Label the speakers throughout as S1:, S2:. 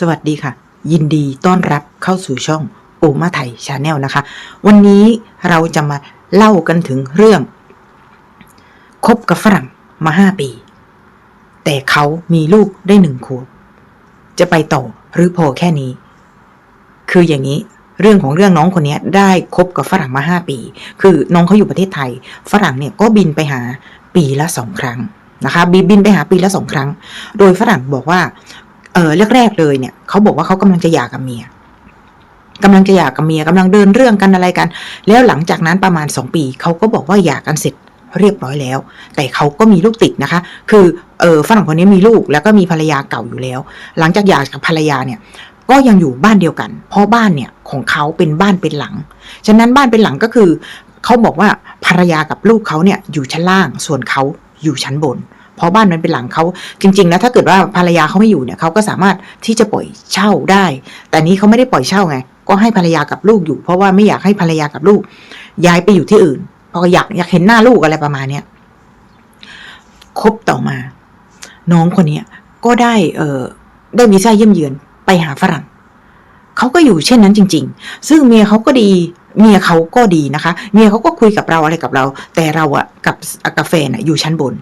S1: สวัสดีค่ะ ยินดีต้อนรับเข้าสู่ช่องโอมาไทยชาแนลนะคะ วันนี้เราจะมาเล่ากันถึงเรื่องคบกับฝรั่งมาห้าปี แต่เขามีลูกได้หนึ่งขวบจะไปต่อหรือพอแค่นี้ คืออย่างนี้เรื่องของเรื่องน้องคนนี้ได้คบกับฝรั่งมาห้าปี คือน้องเขาอยู่ประเทศไทย ฝรั่งเนี่ยก็บินไปหาปีละสองครั้งนะคะบินบินไปหาปีละสองครั้ง โดยฝรั่งบอกว่า เออแรกๆเลยเนี่ยเขาบอกว่าเขากำลังจะหย่ากับเมียกำลังจะหย่ากับเมียกำลังเดินเรื่องกันอะไรกัน แล้วหลังจากนั้นประมาณสองปีเขาก็บอกว่าหย่ากันเสร็จเรียบร้อยแล้ว แต่เขาก็มีลูกติดนะคะ คือเออฝรั่งคนนี้มีลูกแล้วก็มีภรรยาเก่าอยู่แล้ว หลังจากหย่ากับภรรยาเนี่ย ก็ยังอยู่บ้านเดียวกัน เพราะบ้านเนี่ยของเขาเป็นบ้านเป็นหลัง ฉะนั้นบ้านเป็นหลังก็คือเขาบอกว่าภรรยากับลูกเขาเนี่ยอยู่ชั้นล่างส่วนเขาอยู่ชั้นบนเราะบ้านมันเป็นหลังเขาจริง ๆ แล้วถ้าเกิดว่าภรรยาเขาไม่อยู่เนี่ยเขาก็สามารถที่จะปล่อยเช่าได้ แต่นี้เขาไม่ได้ปล่อยเช่าไงก็ให้ภรรยากับลูกอยู่ เพราะว่าไม่อยากให้ภรรยากับลูก ย้ายไปอยู่ที่อื่น เพราะอยากอยากเห็นหน้าลูกอะไรประมาณเนี้ยคบต่อมา น้องคนเนี้ยก็ได้เออได้วีซ่าเยี่ยมเยือนไปหาฝรั่งเขาก็อยู่เช่นนั้นจริง ๆ ซึ่งเมียเขาก็ดี เมียเขาก็ดีนะคะ เมียเขาก็คุยกับเราอะไรกับเรา แต่เราอะกับกาแฟน่ะอยู่ชั้นบน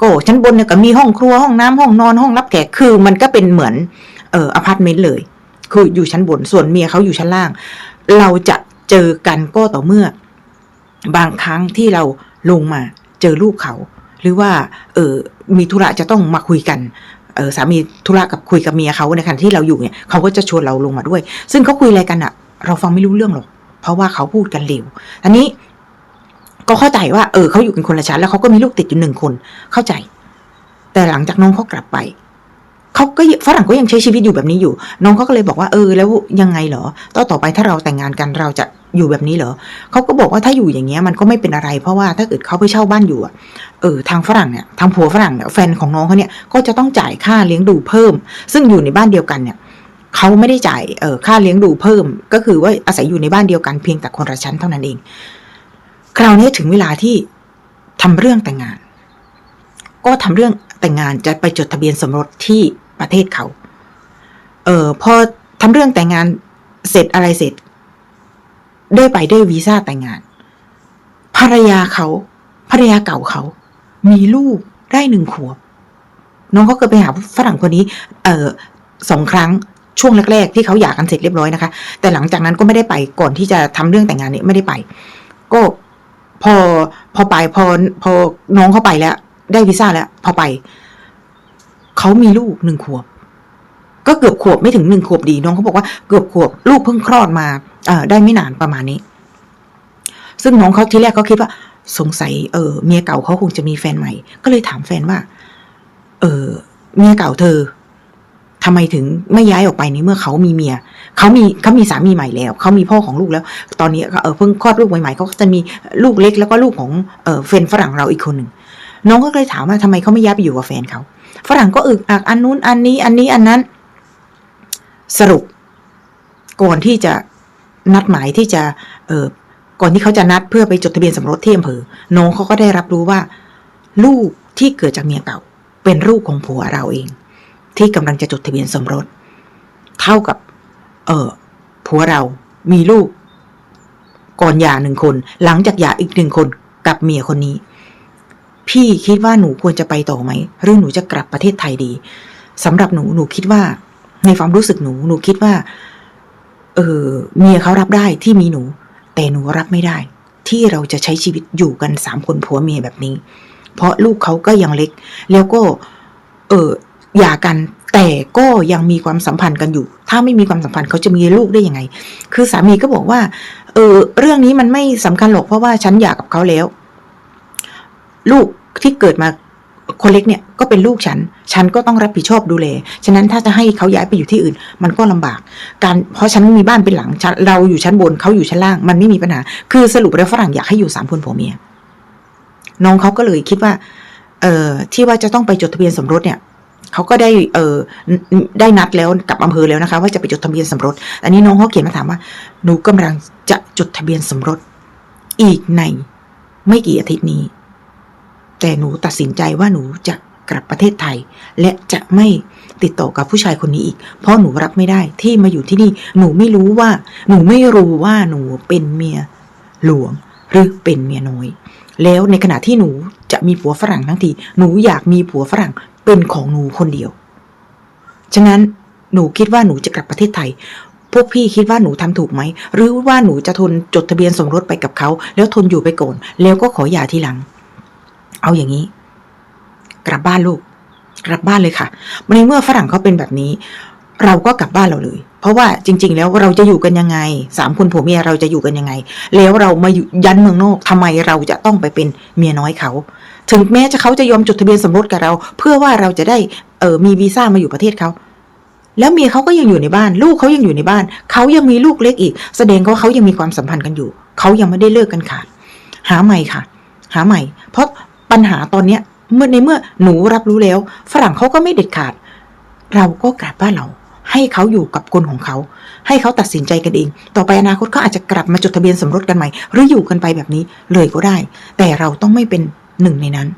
S1: ก็ชั้นบนเนี่ยก็มีห้องครัวห้องน้ำห้องนอนห้องรับแขกคือ มันก็เป็นเหมือนเอ่ออพาร์ตเมนต์เลย คืออยู่ชั้นบนส่วนเมียเขาอยู่ชั้นล่าง เราจะเจอกันก็ต่อเมื่อ บางครั้งที่เราลงมาเจอลูกเขา หรือว่า เออมีธุระจะต้องมาคุยกันเออสามีธุระกับคุยกับเมียเขาในขณะที่เราอยู่เนี่ยเขาก็จะชวนเราลงมาด้วย ซึ่งเขาคุยอะไรกันอะเราฟังไม่รู้เรื่องหรอกเพราะว่าเขาพูดกันเร็วอันนี้ ก็เข้าใจว่าเออเขาอยู่กันคนละชั้นแล้วเขาก็มีลูกติดอยู่หนึ่งคน เข้าใจ แต่หลังจากน้องเขากลับไปเขาก็ฝรั่งก็ยังใช้ชีวิตอยู่แบบนี้อยู่ น้องเขาก็เลยบอกว่าเออ แล้วยังไงเหรอต่อต่อไปถ้าเราแต่งงานกันเราจะอยู่แบบนี้เหรอเขาก็บอกว่าถ้าอยู่อย่างเงี้ยมันก็ไม่เป็นอะไรเพราะว่าถ้าเกิดเขาไปเช่าบ้านอยู่อะเออทางฝรั่งเนี่ยทางผัวฝรั่งเนี่ยแฟนของน้องเขาเนี่ยก็จะต้องจ่ายค่าเลี้ยงดูเพิ่ม ซึ่งอยู่ในบ้านเดียวกันเนี่ยเขาไม่ได้จ่ายเออค่าเลี้ยงดูเพิ่ม ก็คือว่าอาศัยอยู่ในบ้านเดียวกันเพียงแต่คนละชั้นเท่านั้นเอง คราวนี้ถึงเวลาที่ทำเรื่องแต่งงาน ก็ทำเรื่องแต่งงานจะไปจดทะเบียนสมรสที่ประเทศเขา เออพอทำเรื่องแต่งงานเสร็จอะไรเสร็จ ได้ไปได้วีซ่าแต่งงาน ภรรยาเขาภรรยาเก่าเขา มีลูกได้หนึ่งขวบ น้องเขาเคยไปหาฝรั่งคนนี้ เออสองครั้งช่วงแรกๆที่เขาหย่ากันเสร็จเรียบร้อยนะคะ แต่หลังจากนั้นก็ไม่ได้ไปก่อนที่จะทำเรื่องแต่งงานนี้ไม่ได้ไป ก็ พอพอไปพอพอน้องเขาไปแล้ว ได้วีซ่าแล้ว พอไป เขามีลูกหนึ่งขวบ ก็เกือบขวบไม่ถึงหนึ่งขวบดี น้องเขาบอกว่าเกือบขวบ ลูกเพิ่งคลอดมาเอ่อได้ไม่นานประมาณนี้ ซึ่งน้องเขาทีแรกเขาคิดว่า สงสัยเออเมียเก่าเขาคงจะมีแฟนใหม่ ก็เลยถามแฟนว่า เออเมียเก่าเธอทำไมถึงไม่ย้ายออกไปในเมื่อเขามีเมีย เขามีเขามีสามีใหม่แล้วเขามีพ่อของลูกแล้ว ตอนนี้เออเพิ่งคลอดลูกใหม่ๆเขาก็จะมีลูกเล็กแล้วก็ลูกของเออแฟนฝรั่งเราอีกคนหนึ่งน้องก็เลยถามว่าทำไมเขาไม่ย้ายไปอยู่กับแฟนเขาฝรั่งก็อึกอักอันนู้นอันนี้อันนี้อันนั้น สรุป ก่อนที่จะนัดหมายที่จะเออก่อนที่เขาจะนัดเพื่อไปจดทะเบียนสมรสที่อำเภอน้องเขาก็ได้รับรู้ว่า ลูกที่เกิดจากเมียเก่า เป็นลูกของผัวเราเอง ที่กำลังจะจดทะเบียนสมรส เท่ากับ เออผัวเรามีลูก ก่อนหย่าหนึ่งคน หลังจากหย่าอีกหนึ่งคนกับเมียคนนี้ พี่คิดว่าหนูควรจะไปต่อไหมหรือหนูจะกลับประเทศไทยดีสำหรับหนูหนูคิดว่า ในความรู้สึกหนูหนูคิดว่า เออเมียเขารับได้ที่มีหนู แต่หนูรับไม่ได้ ที่เราจะใช้ชีวิตอยู่กันสามคนผัวเมียแบบนี้ เพราะลูกเขาก็ยังเล็ก แล้วก็ เออหย่ากัน แต่ก็ยังมีความสัมพันธ์กันอยู่ ถ้าไม่มีความสัมพันธ์เขาจะมีลูกได้ยังไง คือสามีก็บอกว่า เออเรื่องนี้มันไม่สำคัญหรอกเพราะว่าฉันหย่ากับเขาแล้ว ลูกที่เกิดมาคนเล็กเนี่ยก็เป็นลูกฉัน ฉันก็ต้องรับผิดชอบดูแล ฉะนั้นถ้าจะให้เขาย้ายไปอยู่ที่อื่น มันก็ลำบาก การ เพราะฉันมีบ้านเป็นหลัง เราอยู่ชั้นบน เขาอยู่ชั้นล่าง มันไม่มีปัญหา คือสรุปแล้วฝรั่งอยากให้อยู่สามคนผัวเมีย น้องเขาก็เลยคิดว่า เอ่อ ที่ว่าจะต้องไปจดทะเบียนสมรสเนี่ย เขาก็ได้เออได้นัดแล้วกับอำเภอแล้วนะคะ ว่าจะไปจดทะเบียนสมรส อันนี้น้องเขาเขียนมาถามว่าหนูกำลังจะจดทะเบียนสมรส อีกในไม่กี่อาทิตย์นี้ แต่หนูตัดสินใจว่าหนูจะกลับประเทศไทย และจะไม่ติดต่อกับผู้ชายคนนี้อีก เพราะหนูรับไม่ได้ที่มาอยู่ที่นี่ หนูไม่รู้ว่า หนูไม่รู้ว่าหนูเป็นเมียหลวงหรือเป็นเมียน้อย แล้วในขณะที่หนูจะมีผัวฝรั่งทั้งที หนูอยากมีผัวฝรั่ง เป็นของหนูคนเดียว ฉะนั้นหนูคิดว่าหนูจะกลับประเทศไทย พวกพี่คิดว่าหนูทำถูกไหม หรือว่าหนูจะทนจดทะเบียนสมรสไปกับเขา แล้วทนอยู่ไปก่อน แล้วก็ขอหย่าทีหลัง เอาอย่างนี้ กลับบ้านลูก กลับบ้านเลยค่ะในเมื่อฝรั่งเขาเป็นแบบนี้ เราก็กลับบ้านเราเลย เพราะว่าจริง ๆ แล้วเราจะอยู่กันยังไงสามคนผัวเมียเราจะอยู่กันยังไง แล้วเรามาอยู่ยันเมืองนอกทำไมเราจะต้องไปเป็นเมียน้อยเขา ถึงแม้จะเขาจะยอมจดทะเบียนสมรสกับเรา เพื่อว่าเราจะได้เออมีวีซ่ามาอยู่ประเทศเขาแล้วเมียเขาก็ยังอยู่ในบ้าน ลูกเขายังอยู่ในบ้าน เขายังมีลูกเล็กอีก แสดงว่าเขายังมีความสัมพันธ์กันอยู่ เขายังไม่ได้เลิกกันขาดหาใหม่ค่ะ หาใหม่ เพราะปัญหาตอนเนี้ยเมื่อในเมื่อหนูรับรู้แล้ว ฝรั่งเขาก็ไม่เด็ดขาด เราก็กลับบ้านเรา ให้เขาอยู่กับคนของเขา ให้เขาตัดสินใจกันเอง ต่อไปอนาคตเขาอาจจะกลับมาจดทะเบียนสมรสกันใหม่ หรืออยู่กันไปแบบนี้เลยก็ได้ แต่เราต้องไม่เป็นหนึ่งในนั้น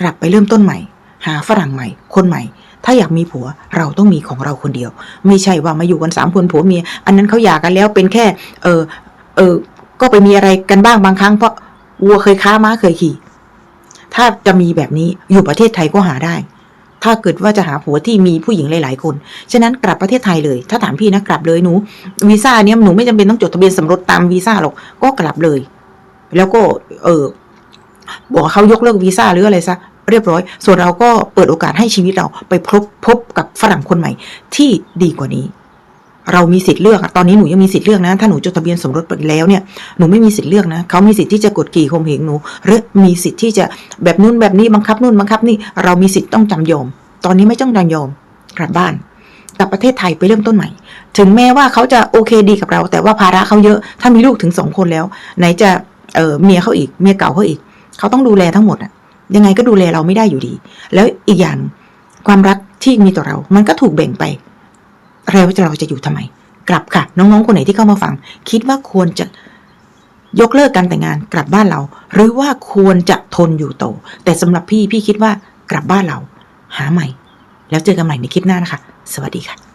S1: กลับไปเริ่มต้นใหม่ หาฝรั่งใหม่ คนใหม่ ถ้าอยากมีผัวเราต้องมีของเราคนเดียว ไม่ใช่ว่ามาอยู่กันสามคนผัวเมีย อันนั้นเขาหย่ากันแล้วเป็นแค่ เออเออก็ไปมีอะไรกันบ้างบางครั้งเพราะวัวเคยค้าม้าเคยขี่ ถ้าจะมีแบบนี้อยู่ประเทศไทยก็หาได้ ถ้าเกิดว่าจะหาผัวที่มีผู้หญิงหลาย ๆ คน ฉะนั้นกลับประเทศไทยเลย ถ้าถามพี่นะกลับเลยหนูวีซ่าเนี้ยหนูไม่จำเป็นต้องจดทะเบียนสมรสตามวีซ่าหรอกก็กลับเลย แล้วก็เออบอกเขายกเลิกวีซ่าหรืออะไรซะเรียบร้อย ส่วนเราก็เปิดโอกาสให้ชีวิตเราไปพบพบกับฝรั่งคนใหม่ที่ดีกว่านี้ เรามีสิทธิ์เลือกอะตอนนี้หนูยังมีสิทธิ์เลือกนะ ถ้าหนูจดทะเบียนสมรสไปแล้วเนี่ยหนูไม่มีสิทธิ์เลือกนะเขามีสิทธิ์ที่จะกดขี่ข่มเหงหนู หรือมีสิทธิ์ที่จะแบบนู้นแบบนี้บังคับนู่นบังคับนี่เรามีสิทธิ์ต้องจำยอม ตอนนี้ไม่ต้องจำยอมกลับบ้านกลับประเทศไทยไปเริ่มต้นใหม่ ถึงแม้ว่าเขาจะโอเคดีกับเรา แต่ว่าภาระเขาเยอะ ถ้ามีลูกถึงสองคนแล้ว ไหนจะเออเมียเขาอีกเมียเก่าเขาอีก เขาต้องดูแลทั้งหมดอะยังไงก็ดูแลเราไม่ได้อยู่ดี แล้วอีกอย่างความรักที่มีต่อเรา มันก็ถูกแบ่งไป เราวเราจะอยู่ทำไม กลับค่ะ น้องๆคนไหนที่เข้ามาฟัง คิดว่าควรจะยกเลิกการแต่งงานกลับบ้านเรา หรือว่าควรจะทนอยู่โต แต่สำหรับพี่พี่คิดว่ากลับบ้านเรา หาใหม่ แล้วเจอกันใหม่ในคลิปหน้านะคะ สวัสดีค่ะ